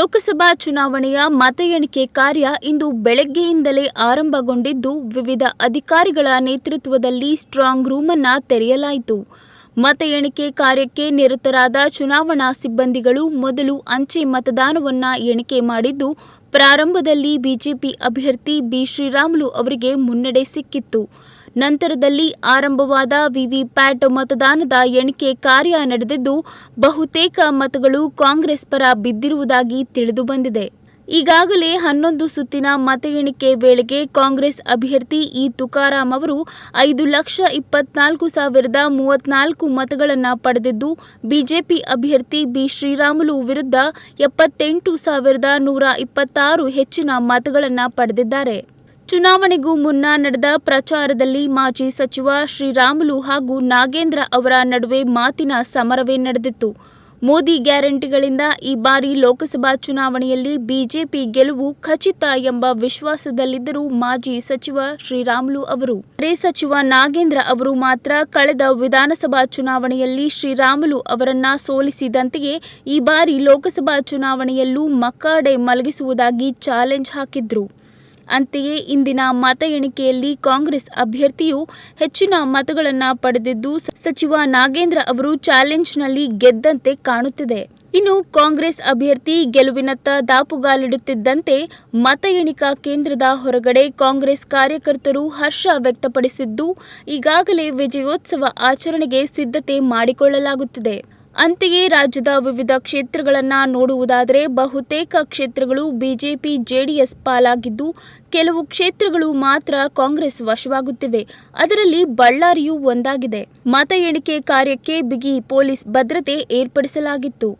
ಲೋಕಸಭಾ ಚುನಾವಣೆಯ ಮತ ಎಣಿಕೆ ಕಾರ್ಯ ಇಂದು ಬೆಳಗ್ಗೆಯಿಂದಲೇ ಆರಂಭಗೊಂಡಿದ್ದು ವಿವಿಧ ಅಧಿಕಾರಿಗಳ ನೇತೃತ್ವದಲ್ಲಿ ಸ್ಟ್ರಾಂಗ್ ರೂಮನ್ನು ತೆರೆಯಲಾಯಿತು. ಮತ ಎಣಿಕೆ ಕಾರ್ಯಕ್ಕೆ ನಿರತರಾದ ಚುನಾವಣಾ ಸಿಬ್ಬಂದಿಗಳು ಮೊದಲು ಅಂಚೆ ಮತದಾನವನ್ನ ಎಣಿಕೆ ಮಾಡಿದ್ದು, ಪ್ರಾರಂಭದಲ್ಲಿ ಬಿಜೆಪಿ ಅಭ್ಯರ್ಥಿ ಬಿ ಶ್ರೀರಾಮುಲು ಅವರಿಗೆ ಮುನ್ನಡೆ ಸಿಕ್ಕಿತ್ತು. ನಂತರದಲ್ಲಿ ಆರಂಭವಾದ ವಿವಿಪ್ಯಾಟ್ ಮತದಾನದ ಎಣಿಕೆ ಕಾರ್ಯ ನಡೆದಿದ್ದು, ಬಹುತೇಕ ಮತಗಳು ಕಾಂಗ್ರೆಸ್ ಪರ ಬಿದ್ದಿರುವುದಾಗಿ ತಿಳಿದುಬಂದಿದೆ ಈಗಾಗಲೇ ಹನ್ನೊಂದು ಸುತ್ತಿನ ಮತ ಎಣಿಕೆ ವೇಳೆಗೆ ಕಾಂಗ್ರೆಸ್ ಅಭ್ಯರ್ಥಿ ಇ ತುಕಾರಾಂ ಅವರು ಐದು ಲಕ್ಷ ಇಪ್ಪತ್ನಾಲ್ಕು ಸಾವಿರದ ಮೂವತ್ನಾಲ್ಕು ಮತಗಳನ್ನು ಪಡೆದಿದ್ದು, ಬಿಜೆಪಿ ಅಭ್ಯರ್ಥಿ ಬಿ ಶ್ರೀರಾಮುಲು ವಿರುದ್ಧ ಎಪ್ಪತ್ತೆಂಟು ಸಾವಿರದ ನೂರ ಇಪ್ಪತ್ತಾರು ಹೆಚ್ಚಿನ ಮತಗಳನ್ನು ಪಡೆದಿದ್ದಾರೆ. ಚುನಾವಣೆಗೂ ಮುನ್ನ ನಡೆದ ಪ್ರಚಾರದಲ್ಲಿ ಮಾಜಿ ಸಚಿವ ಶ್ರೀರಾಮುಲು ಹಾಗೂ ನಾಗೇಂದ್ರ ಅವರ ನಡುವೆ ಮಾತಿನ ಸಮರವೇ ನಡೆದಿತ್ತು. ಮೋದಿ ಗ್ಯಾರಂಟಿಗಳಿಂದ ಈ ಬಾರಿ ಲೋಕಸಭಾ ಚುನಾವಣೆಯಲ್ಲಿ ಬಿಜೆಪಿ ಗೆಲುವು ಖಚಿತ ಎಂಬ ವಿಶ್ವಾಸದಲ್ಲಿದ್ದರು ಮಾಜಿ ಸಚಿವ ಶ್ರೀರಾಮುಲು ಅವರು. ಅರೆ ಸಚಿವ ನಾಗೇಂದ್ರ ಅವರು ಮಾತ್ರ ಕಳೆದ ವಿಧಾನಸಭಾ ಚುನಾವಣೆಯಲ್ಲಿ ಶ್ರೀರಾಮುಲು ಅವರನ್ನ ಸೋಲಿಸಿದಂತೆಯೇ ಈ ಬಾರಿ ಲೋಕಸಭಾ ಚುನಾವಣೆಯಲ್ಲೂ ಮಕ್ಕಾಡೆ ಮಲಗಿಸುವುದಾಗಿ ಚಾಲೆಂಜ್ ಹಾಕಿದ್ರು. ಅಂತೆಯೇ ಇಂದಿನ ಮತ ಎಣಿಕೆಯಲ್ಲಿ ಕಾಂಗ್ರೆಸ್ ಅಭ್ಯರ್ಥಿಯು ಹೆಚ್ಚಿನ ಮತಗಳನ್ನು ಪಡೆದಿದ್ದು ಸಚಿವ ನಾಗೇಂದ್ರ ಅವರು ಚಾಲೆಂಜ್ನಲ್ಲಿ ಗೆದ್ದಂತೆ ಕಾಣುತ್ತಿದೆ. ಇನ್ನು ಕಾಂಗ್ರೆಸ್ ಅಭ್ಯರ್ಥಿ ಗೆಲುವಿನತ್ತ ದಾಪುಗಾಲಿಡುತ್ತಿದ್ದಂತೆ ಮತ ಎಣಿಕಾ ಕೇಂದ್ರದ ಹೊರಗಡೆ ಕಾಂಗ್ರೆಸ್ ಕಾರ್ಯಕರ್ತರು ಹರ್ಷ ವ್ಯಕ್ತಪಡಿಸಿದ್ದು, ಈಗಾಗಲೇ ವಿಜಯೋತ್ಸವ ಆಚರಣೆಗೆ ಸಿದ್ಧತೆ ಮಾಡಿಕೊಳ್ಳಲಾಗುತ್ತಿದೆ. ಅಂತೆಯೇ ರಾಜ್ಯದ ವಿವಿಧ ಕ್ಷೇತ್ರಗಳನ್ನು ನೋಡುವುದಾದರೆ ಬಹುತೇಕ ಕ್ಷೇತ್ರಗಳು ಬಿಜೆಪಿ, ಜೆಡಿಎಸ್ ಪಾಲಾಗಿದ್ದು ಕೆಲವು ಕ್ಷೇತ್ರಗಳು ಮಾತ್ರ ಕಾಂಗ್ರೆಸ್ ವಶವಾಗುತ್ತಿವೆ. ಅದರಲ್ಲಿ ಬಳ್ಳಾರಿಯೂ ಒಂದಾಗಿದೆ. ಮತ ಎಣಿಕೆ ಕಾರ್ಯಕ್ಕೆ ಬಿಗಿ ಪೊಲೀಸ್ ಭದ್ರತೆ ಏರ್ಪಡಿಸಲಾಗಿತ್ತು.